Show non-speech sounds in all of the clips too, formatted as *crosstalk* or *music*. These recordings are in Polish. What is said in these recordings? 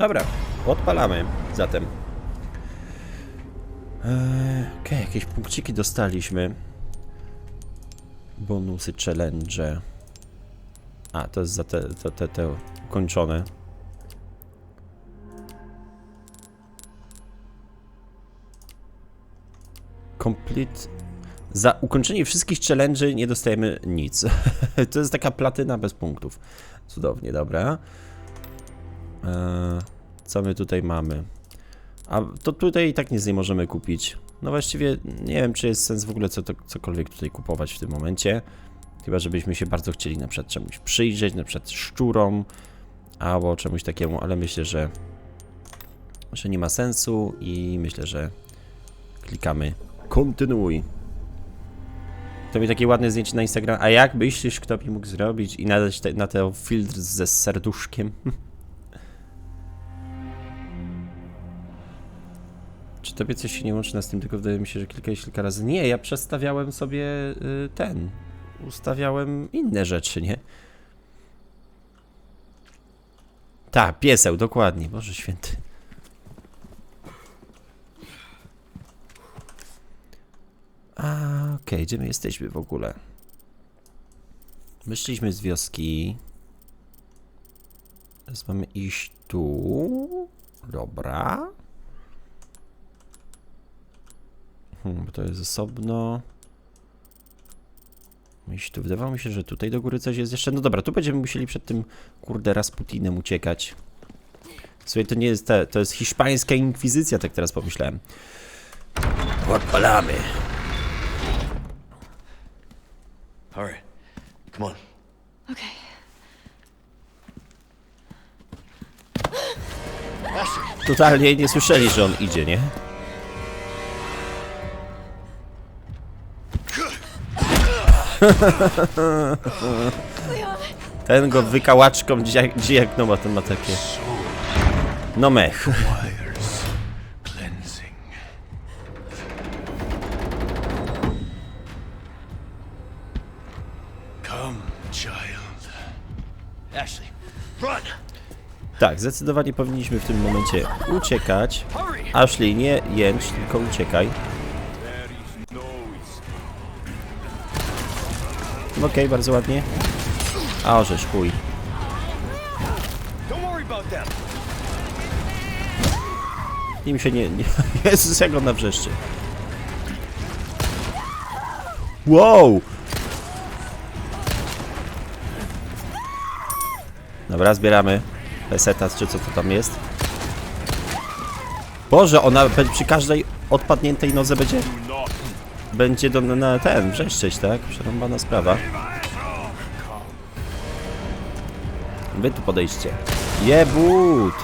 Dobra, odpalamy zatem. Eee, Okej, jakieś punkciki dostaliśmy. Bonusy, challenge. A, to jest za te, te, te, te ukończone. Complete. Za ukończenie wszystkich challenge'y nie dostajemy nic. *laughs* to jest taka platyna bez punktów. Cudownie, dobra. Eee, co my tutaj mamy? A to tutaj i tak nic nie możemy kupić. No właściwie nie wiem, czy jest sens w ogóle co to, cokolwiek tutaj kupować w tym momencie. Chyba, żebyśmy się bardzo chcieli na przykład czemuś przyjrzeć, na przykład szczurom albo czemuś takiemu, ale myślę, że, że nie ma sensu i myślę, że klikamy kontynuuj. To mi takie ładne zdjęcie na Instagram. A jak myślisz, kto by mógł zrobić i nadać te, na to filtr ze serduszkiem? *laughs* tobie coś się nie łączy na tym, tylko wydaje mi się, że klikałeś kilka razy. Nie, ja przestawiałem sobie y, ten. Ustawiałem inne rzeczy, nie? Tak, pieseł, dokładnie. Boże święty. A, okej, gdzie my jesteśmy w ogóle? Wyszliśmy z wioski. Teraz mamy iść tu. Dobra. Hmm, bo to jest osobno. Iść tu. Wydawało mi się, że tutaj do góry coś jest jeszcze. No dobra, tu będziemy musieli przed tym kurde Rasputinem uciekać. Słuchaj, to nie jest ta, to jest hiszpańska inkwizycja, tak teraz pomyślałem. Odpalamy. All right, come on. Okay. Totalnie nie słyszeli, że on idzie, nie? *laughs* Ten go wykałaczką dzi- dzi jak no ma ten ma takie. No mech. Tak, zdecydowanie powinniśmy w tym momencie uciekać. Ashley, nie jęcz, tylko uciekaj. Okej, bardzo ładnie. A orzesz, chuj. Don't worry about them. Im się nie... nie *laughs* Jezus, jak on na wrzeszczy. Wow! Dobra, zbieramy pesetas, czy co to tam jest. Boże, ona przy każdej odpadniętej nodze będzie... Będzie do, na ten, wrzeszczeć, tak? Przerąbana sprawa. Wy tu podejście. Jebut!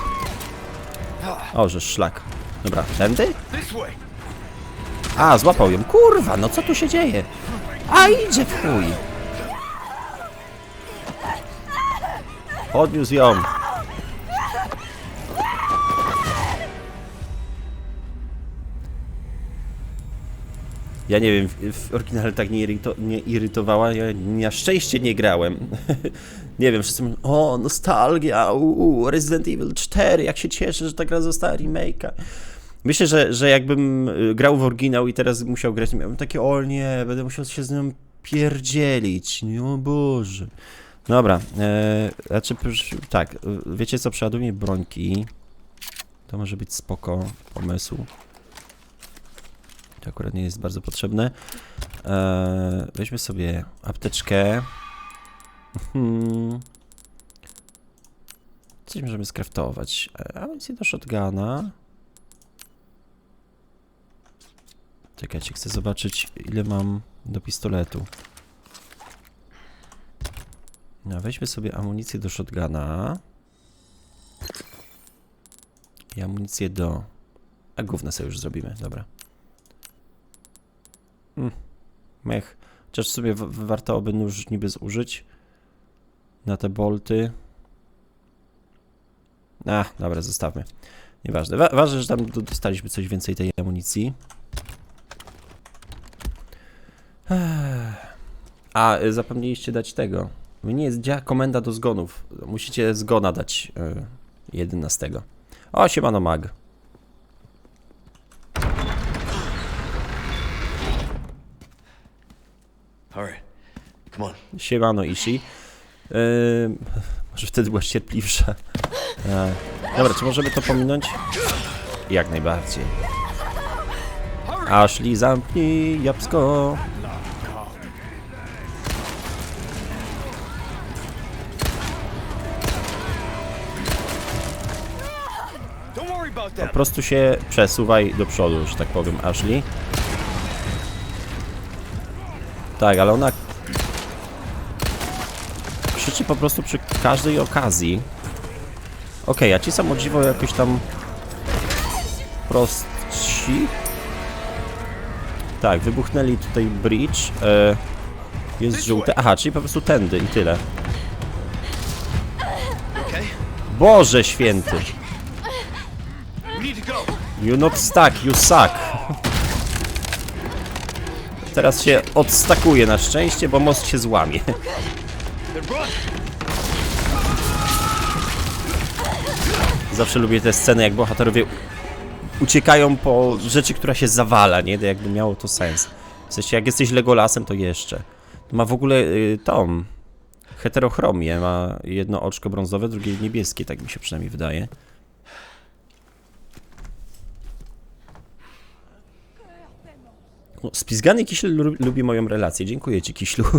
O, że szlak. Dobra, tędy? A, złapał ją. Kurwa, no co tu się dzieje? A, idzie w chuj. Podniósł ją. Ja nie wiem, w, oryginale tak nie, nie irytowała, ja na szczęście nie grałem. *laughs* nie wiem, wszyscy mówią, o, nostalgia, uuu, Resident Evil 4, jak się cieszę, że ta gra została remake'a. Myślę, że, że jakbym y, grał w oryginał i teraz musiał grać, miałbym takie, o nie, będę musiał się z nią pierdzielić, nie, o Boże. Dobra, e, znaczy, tak, y, wiecie co, przeładuje brońki, to może być spoko pomysł. To akurat nie jest bardzo potrzebne. E, weźmy sobie apteczkę. Hmm. Coś możemy skraftować. E, Amunicję do shotguna. Czekajcie, chcę zobaczyć ile mam do pistoletu. No, weźmy sobie amunicję do shotguna. I amunicję do... A gówno sobie już zrobimy, dobra. Mm, mech. Chociaż sobie warto by nóż niby zużyć. Na te bolty. A, dobra, zostawmy. Nieważne. Wa ważne, że tam do- dostaliśmy coś więcej tej amunicji. A, y, zapomnieliście dać tego. Nie jest działa komenda do zgonów. Musicie zgona dać y, 11. O, siemano mag. All right. Come on. Siemano Ishi. Yy, może wtedy byłaś cierpliwsza. E, dobra, czy możemy to pominąć? Jak najbardziej. Ashley, zamknij jabłko. Po prostu się przesuwaj do przodu, że tak powiem, Ashley. Tak, ale ona krzyczy po prostu przy każdej okazji. Okej, a ci są o dziwo jakoś tam prostsi. Tak, wybuchnęli tutaj bridge. E, jest żółte. Aha, czyli po prostu tędy i tyle. Boże święty. You not stuck, you suck. Teraz się odstakuje na szczęście, bo most się złamie. Zawsze lubię te sceny, jak bohaterowie uciekają po rzeczy, która się zawala, nie? Jakby miało to sens. W sensie, jak jesteś Legolasem, to jeszcze. Ma w ogóle y, tą heterochromię. Ma jedno oczko brązowe, drugie niebieskie, tak mi się przynajmniej wydaje. O, Spizgany Kiśl lu- lubi moją relację. Dziękuję ci, Kiślu. *laughs*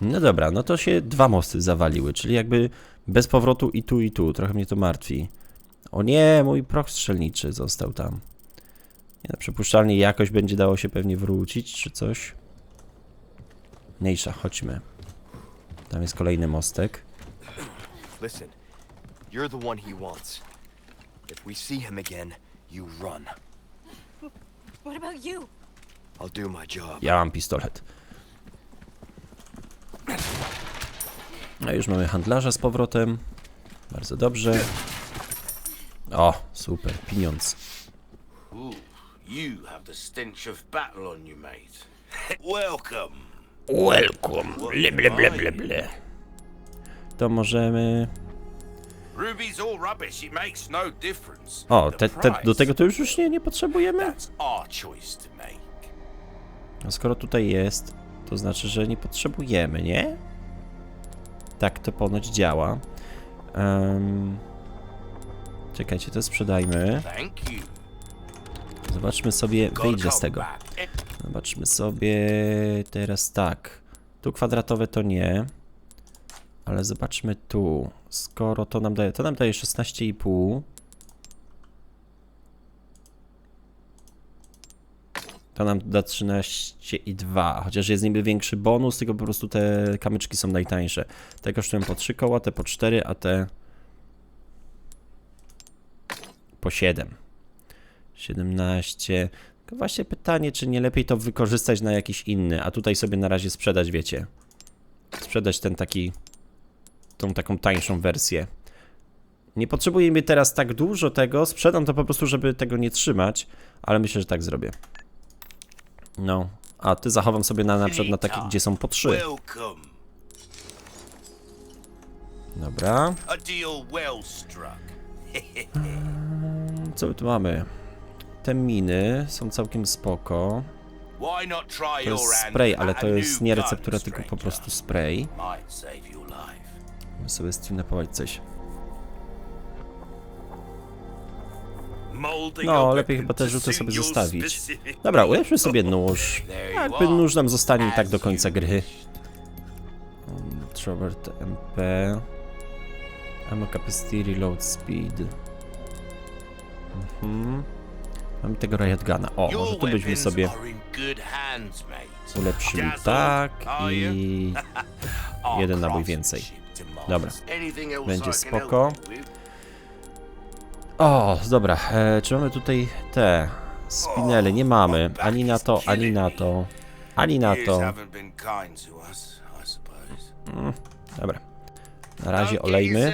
No dobra, no to się dwa mosty zawaliły, czyli jakby bez powrotu i tu, i tu. Trochę mnie to martwi. O nie, mój proch strzelniczy został tam. Nie, no, przypuszczalnie jakoś będzie dało się pewnie wrócić, czy coś. Mniejsza, chodźmy. Tam jest kolejny mostek. Listen, you're the one he wants. If we see him again, you run. What about you? I'll do my job. Ja mam pistolet. No już mamy handlarza z powrotem. Bardzo dobrze. O, super, pieniądz. Ooh, you have the stench of battle on you, mate. *laughs* Welcome. Welcome. Ble, ble, ble, ble, ble. To możemy... Ruby's all rubbish. It makes no difference. O, te, te, do tego to już, już nie, nie potrzebujemy? That's our choice to make. No skoro tutaj jest, to znaczy, że nie potrzebujemy, nie? Tak to ponoć działa. Em, czekajcie, to sprzedajmy. Thank you. Zobaczmy sobie, wyjdę z tego. Zobaczmy sobie teraz tak. Tu kwadratowe to nie. Ale zobaczmy tu. Skoro to nam daje. To nam daje 16,5. To nam da 13,2. Chociaż jest niby większy bonus, tylko po prostu te kamyczki są najtańsze. Te kosztują po 3 koła, te po 4, a te po 7. 17. Tylko właśnie pytanie, czy nie lepiej to wykorzystać na jakiś inny, a tutaj sobie na razie sprzedać, wiecie. Sprzedać ten taki, tą taką tańszą wersję. Nie potrzebuję mi teraz tak dużo tego, sprzedam to po prostu, żeby tego nie trzymać, ale myślę, że tak zrobię. No, a ty zachowam sobie na, na przykład na takie, gdzie są po trzy. Dobra, *laughs* co my tu mamy? Te miny są całkiem spoko. To jest spray, ale to jest nie receptura, tylko po prostu spray. Sobie streamować coś. No, lepiej chyba te rzuty sobie zostawić. Dobra, ulepszmy sobie nóż. Jakby nóż nam zostanie i tak do końca gry. wished. Trovert MP. Ammo capacity, reload speed. Mhm. Mamy tego riot guna. O, może tu byśmy sobie ulepszyli tak i *laughs* jeden nabój więcej. Dobra. Będzie spoko. O, dobra, e, czy mamy tutaj te spinele? Nie mamy. Ani na to, ani na to. Ani na to. suppose. Dobra. Na razie olejmy.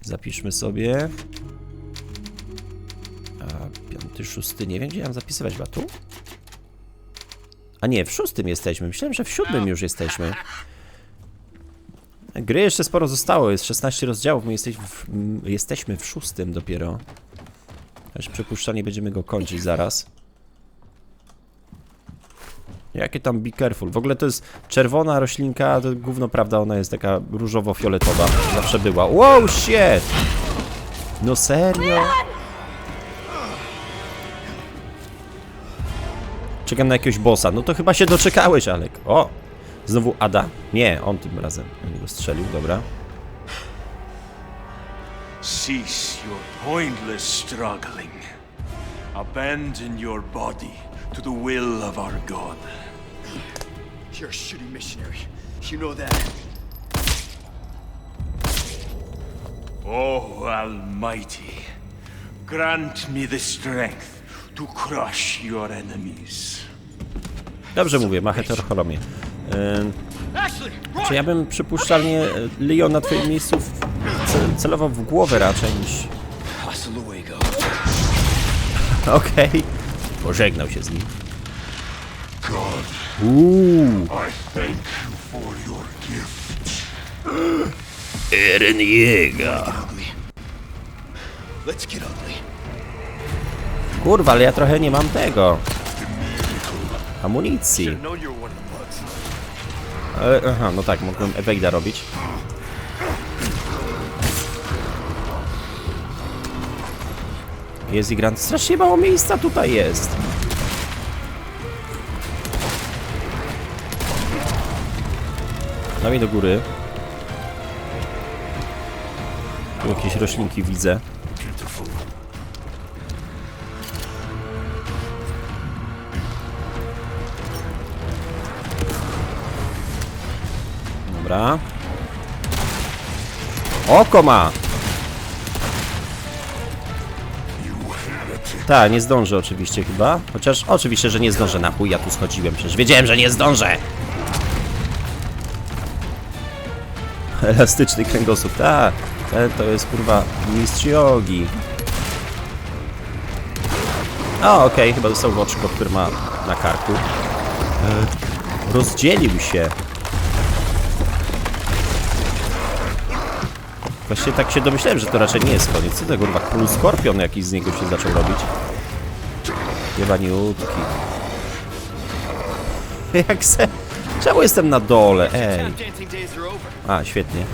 Zapiszmy sobie. A, piąty, szósty, nie wiem gdzie mam zapisywać chyba tu? A nie, w szóstym jesteśmy. Myślałem, że w siódmym już jesteśmy. *laughs* Gry jeszcze sporo zostało, jest 16 rozdziałów, my jesteśmy w, jesteśmy w szóstym dopiero. Aż przypuszczalnie będziemy go kończyć zaraz. Jakie tam be careful. W ogóle to jest czerwona roślinka, to gówno prawda, ona jest taka różowo-fioletowa. Zawsze była. Wow, shit! No serio? Czekam na jakiegoś bossa. No to chyba się doczekałeś, Alek. O! Znowu Ada. Nie, on tym razem. On go strzelił, dobra. Cease your pointless struggling. Abandon your body to the will of our God. You're a shooting missionary. You know that. Oh, Almighty, grant me the strength to crush your enemies. Dobrze mówię, ma heterochromie. Czy ja bym przypuszczalnie Leon na twoim miejscu celował w głowę raczej niż... Okej. Pożegnał się z nim. Uuu. Eren ugly. Kurwa, ale ja trochę nie mam tego. Amunicji. Ale, aha, no tak, mogłem Evade'a robić. Jest i Grant. Strasznie mało miejsca tutaj jest. Dawaj do góry. Tu jakieś roślinki widzę. Dobra. Oko ma! Tak, nie zdążę oczywiście chyba. Chociaż oczywiście, że nie zdążę. Na chuj ja tu schodziłem, przecież wiedziałem, że nie zdążę! Elastyczny kręgosłup, tak. Ten to jest kurwa mistrz jogi. Okej, chyba dostał oczko, które ma na karku. E, rozdzielił się. Właśnie tak się domyślałem, że to raczej nie jest koniec. Co to kurwa, król skorpion jakiś z niego się zaczął robić. Jebaniutki. *laughs* Jak se... Czemu jestem na dole? Ej. A, świetnie.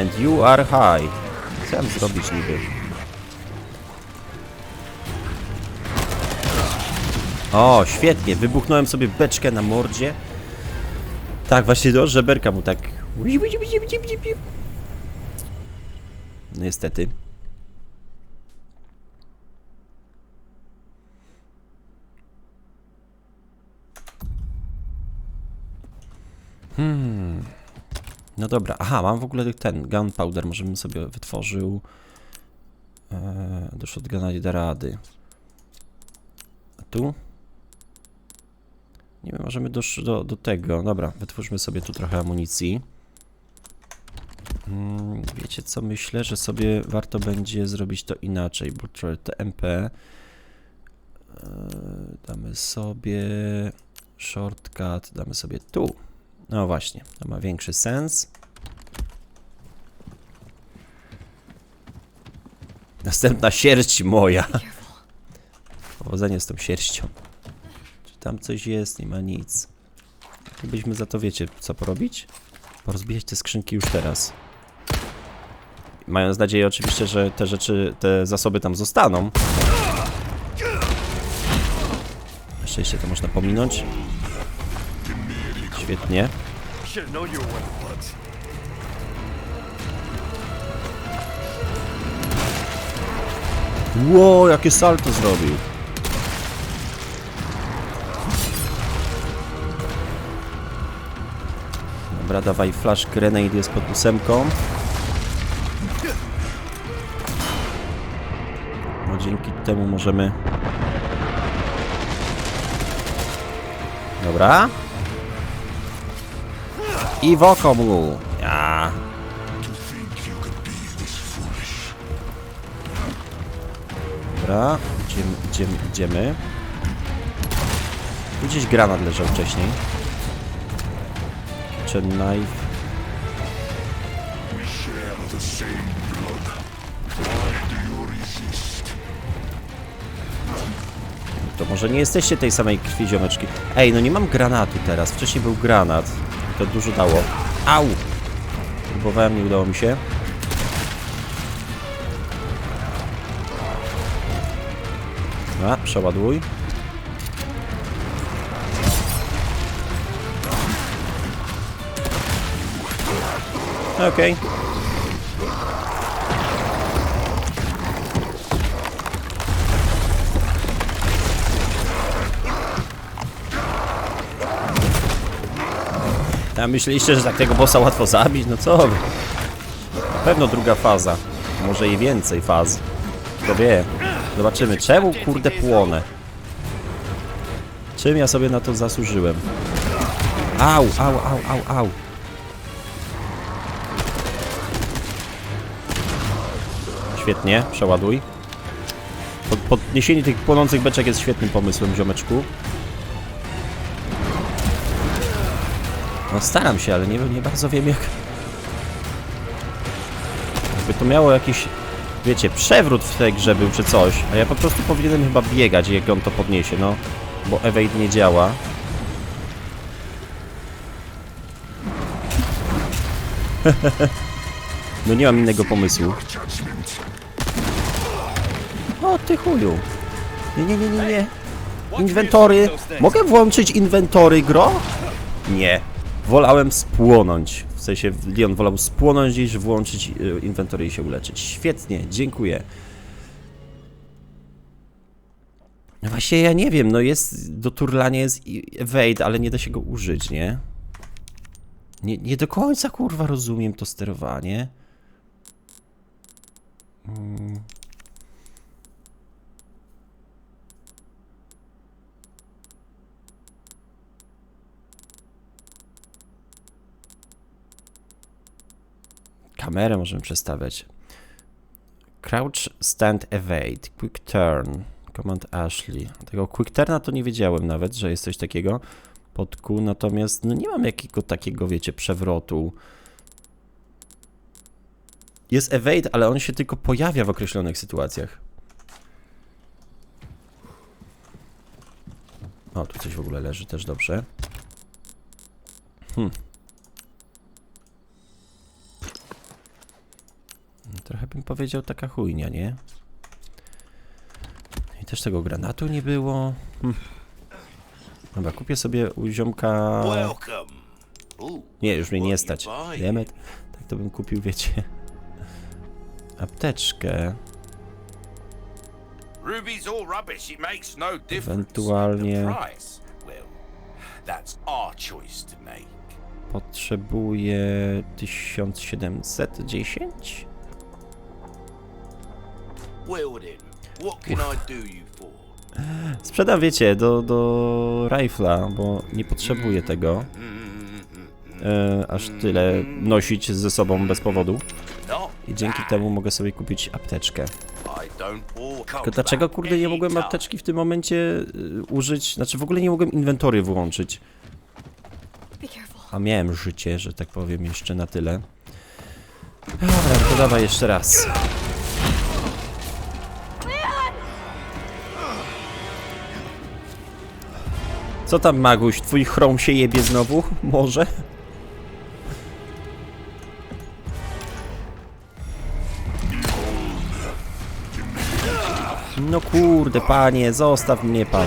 And you are high. Mam zrobić niby? O, świetnie. Wybuchnąłem sobie beczkę na mordzie. Tak, właśnie do żeberka mu tak... Niestety. No dobra, aha, mam w ogóle ten gunpowder, może bym sobie wytworzył. Eee, do shotguna nie da rady. A tu? Nie wiem, możemy do, do, do tego. Dobra, wytwórzmy sobie tu trochę amunicji. Mm, wiecie co, myślę, że sobie warto będzie zrobić to inaczej, bo trochę TMP eee, damy sobie shortcut, damy sobie tu. No właśnie, to ma większy sens. Następna sierść moja. Powodzenie z tą sierścią. Tam coś jest? Nie ma nic. Byśmy za to wiecie, co porobić? Porozbijać te skrzynki już teraz. Mając nadzieję oczywiście, że te rzeczy, te zasoby tam zostaną. Na szczęście to można pominąć. Świetnie. Ło, jakie salto zrobił. Dobra, dawaj flash grenade jest pod ósemką. No dzięki temu możemy... Dobra. I w oko mu. Ja. Dobra, idziemy, idziemy, idziemy. Tu gdzieś granat leżał wcześniej. Kitchen knife. To może nie jesteście tej samej krwi, ziomeczki. Ej, no nie mam granatu teraz. Wcześniej był granat. To dużo dało. Au! Próbowałem, nie udało mi się. A, przeładuj. Okej. A myśleliście, że tak tego bossa łatwo zabić? No co? Na pewno druga faza. Może i więcej faz. Kto wie. Zobaczymy. Czemu kurde płonę? Czym ja sobie na to zasłużyłem? Au, au, au, au, au. Świetnie, przeładuj. Pod, podniesienie tych płonących beczek jest świetnym pomysłem, ziomeczku. No staram się, ale nie, nie bardzo wiem jak... Jakby to miało jakiś, wiecie, przewrót w tej grze był czy coś, a ja po prostu powinienem chyba biegać jak on to podniesie, no. Bo evade nie działa. *laughs* no nie mam innego pomysłu. O ty chuju. Nie, nie, nie, nie, nie. Inwentory. Mogę włączyć inwentory, gro? Nie. Wolałem spłonąć. W sensie Leon wolał spłonąć niż włączyć y, inwentory i się uleczyć. Świetnie, dziękuję. No właśnie ja nie wiem, no jest do turlania jest evade, ale nie da się go użyć, nie? Nie, nie do końca kurwa rozumiem to sterowanie. Mm. Kamerę możemy przestawiać. Crouch, stand, evade, quick turn, command Ashley. Tego quick turna to nie wiedziałem nawet, że jest coś takiego pod Q, natomiast no nie mam jakiego takiego, wiecie, przewrotu. Jest evade, ale on się tylko pojawia w określonych sytuacjach. O, tu coś w ogóle leży, też dobrze. Hmm. bym powiedział taka chujnia, nie? I też tego granatu nie było. Hm. Dobra, kupię sobie u ziomka... Nie, już mnie nie stać. Demet. Tak to bym kupił, wiecie. Apteczkę. Ewentualnie... Potrzebuję 1710? Sprzedam, wiecie, do, do rifla, bo nie potrzebuję tego. E, aż tyle nosić ze sobą bez powodu. I dzięki temu mogę sobie kupić apteczkę. Tylko dlaczego, kurde, nie mogłem apteczki w tym momencie y, użyć? Znaczy, w ogóle nie mogłem inwentory włączyć. A miałem życie, że tak powiem, jeszcze na tyle. Dobra, to dawaj jeszcze raz. Co tam, Maguś? Twój chrom się jebie znowu? *laughs* Może? No kurde, panie, zostaw mnie pan.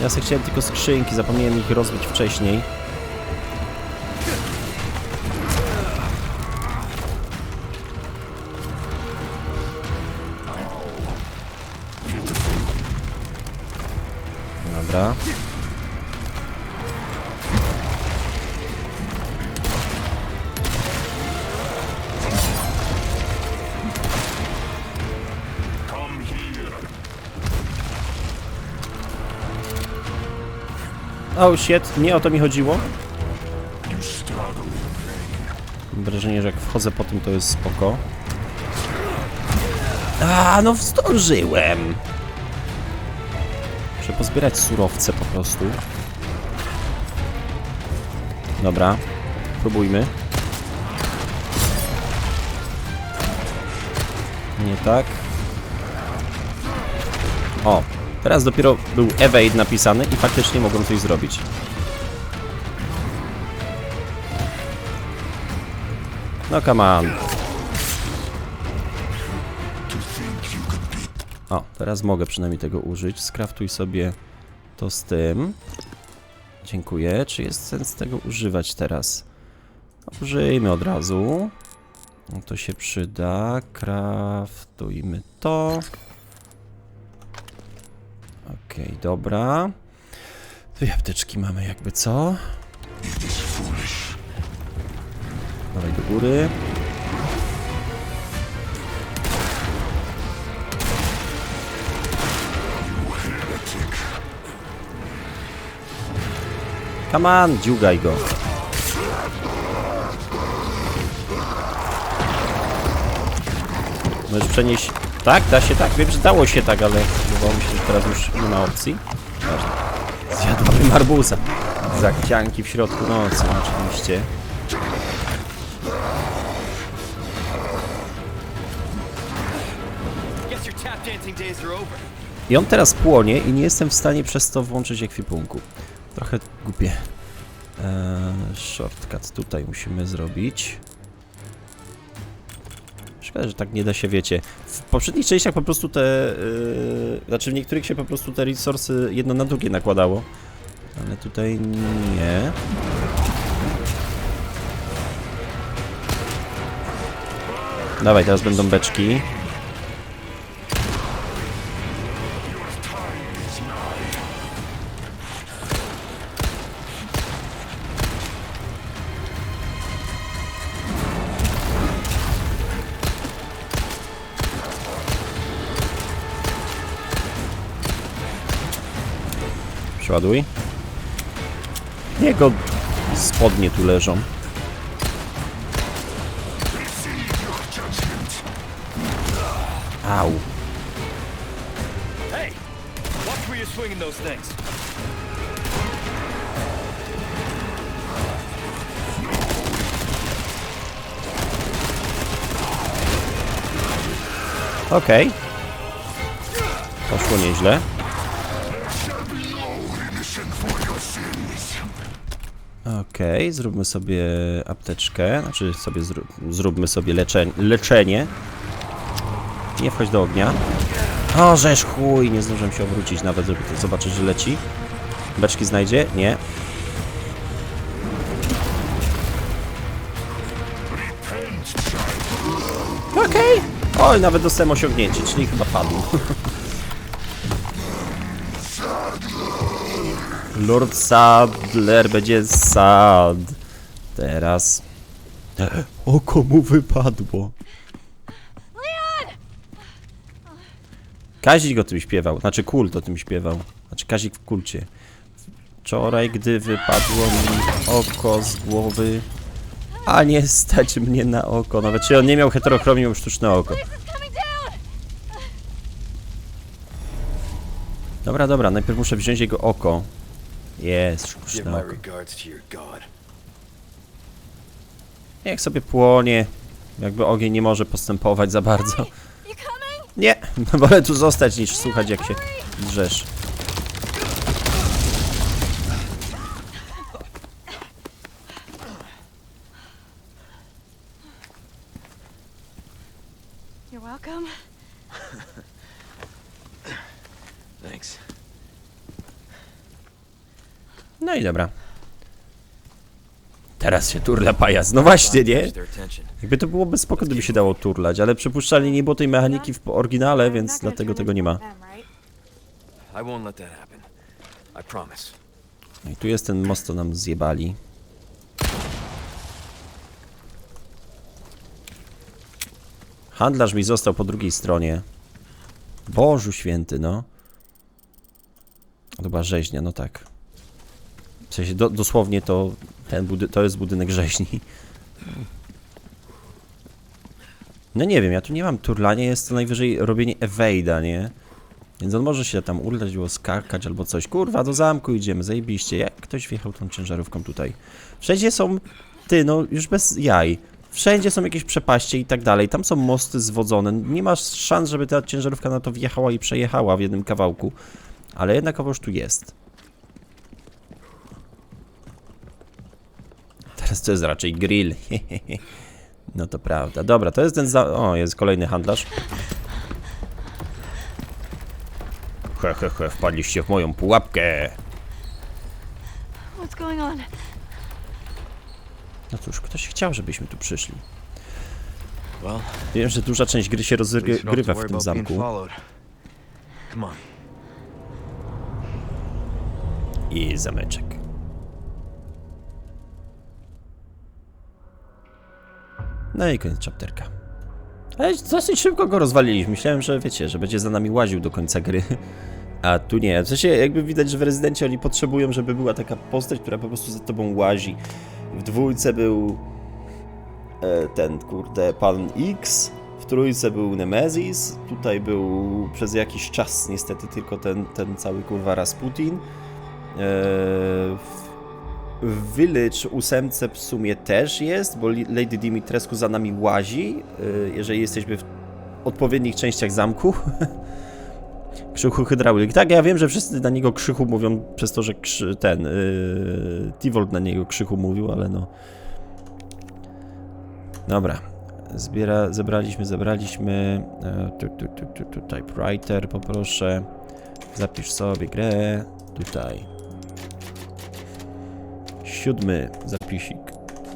Ja sobie chciałem tylko skrzynki, zapomniałem ich rozbić wcześniej. Dobra. Oh shit, nie o to mi chodziło. Wrażenie, że jak wchodzę po tym, to jest spoko. A, no zdążyłem. Pozbierać surowce po prostu. Dobra, próbujmy. Nie tak. O, teraz dopiero był evade napisany i faktycznie mogłem coś zrobić. No come on. O, teraz mogę przynajmniej tego użyć. Skraftuj sobie to z tym. Dziękuję. Czy jest sens tego używać teraz? Użyjmy od razu. No to się przyda. Kraftujmy to. Okej, dobra. Dwie apteczki mamy jakby co. Dawaj do góry. Come on, dziugaj go. Możesz przenieść... Tak, da się tak. Wiem, że dało się tak, ale wydawało mi się, że teraz już nie ma opcji. Ważne. Zjadłbym arbuza. Zachcianki w środku nocy, oczywiście. I on teraz płonie i nie jestem w stanie przez to włączyć ekwipunku. Trochę głupie. Eee, shortcut tutaj musimy zrobić. Szkoda, że tak nie da się, wiecie. W poprzednich częściach po prostu te... Yy, znaczy w niektórych się po prostu te resursy jedno na drugie nakładało. Ale tutaj nie. Dawaj, teraz będą beczki. Przeładuj. Jego spodnie tu leżą. Au. Okej. Poszło nieźle. Okej, zróbmy sobie apteczkę, znaczy sobie zró zróbmy sobie lecze leczenie. Nie wchodź do ognia. O, żeż chuj, nie zdążyłem się obrócić nawet, żeby zobaczyć, że leci. Beczki znajdzie? Nie. Okej. Oj, nawet dostałem osiągnięcie, czyli chyba padł. *laughs* Lord Sadler będzie sad. Teraz. *gasps* Oko mu wypadło. Kazik o tym śpiewał. Znaczy kult o tym śpiewał. Znaczy Kazik w kulcie. Wczoraj, gdy wypadło mi oko z głowy, a nie stać mnie na oko. Nawet czy on nie miał heterochromii, miał sztuczne oko. Dobra, dobra, najpierw muszę wziąć jego oko. Jest, god. Niech sobie płonie. Jakby ogień nie może postępować za bardzo. Nie, *laughs* wolę tu zostać niż słuchać jak się drzesz. You're welcome. Thanks. No i dobra. Teraz się turla pajac. No właśnie, nie? Jakby to byłoby spoko, gdyby się dało turlać, ale przypuszczalnie nie było tej mechaniki w oryginale, więc dlatego tego nie ma. No i tu jest ten most, co nam zjebali. Handlarz mi został po drugiej stronie. Bożu święty, no. To była rzeźnia, no tak. W sensie do, dosłownie to ten budy to jest budynek rzeźni. No nie wiem, ja tu nie mam turlania, jest to najwyżej robienie evade'a, nie? Więc on może się tam urlać, albo skakać, albo coś. Kurwa, do zamku idziemy, zajebiście. Jak ktoś wjechał tą ciężarówką tutaj? Wszędzie są, ty, no już bez jaj. Wszędzie są jakieś przepaście i tak dalej. Tam są mosty zwodzone. Nie masz szans, żeby ta ciężarówka na to wjechała i przejechała w jednym kawałku. Ale jednakowoż tu jest. To jest raczej grill. *laughs* No to prawda. Dobra, to jest ten za... O, jest kolejny handlarz. He, he, he, wpadliście w moją pułapkę. What's going on? No cóż, ktoś chciał, żebyśmy tu przyszli. Wiem, że duża część gry się rozgrywa w tym zamku. I zameczek. No i koniec chapterka. Ale dosyć szybko go rozwaliliśmy. Myślałem, że wiecie, że będzie za nami łaził do końca gry. A tu nie. W sensie jakby widać, że w Rezydencie oni potrzebują, żeby była taka postać, która po prostu za tobą łazi. W dwójce był e, ten, kurde, pan X. W trójce był Nemesis. Tutaj był przez jakiś czas niestety tylko ten, ten cały kurwa Rasputin. E, w w Village ósemce w sumie też jest, bo Lady Dimitrescu za nami łazi, y, jeżeli jesteśmy w odpowiednich częściach zamku. *laughs* Krzychu hydraulik. Tak, ja wiem, że wszyscy na niego krzychu mówią przez to, że krzy, ten yy, Tivold na niego krzychu mówił, ale no. Dobra. Zbiera, zebraliśmy, zebraliśmy. E, tu, tu, tu, tu, tu, typewriter poproszę. Zapisz sobie grę. Tutaj. Siódmy zapisik.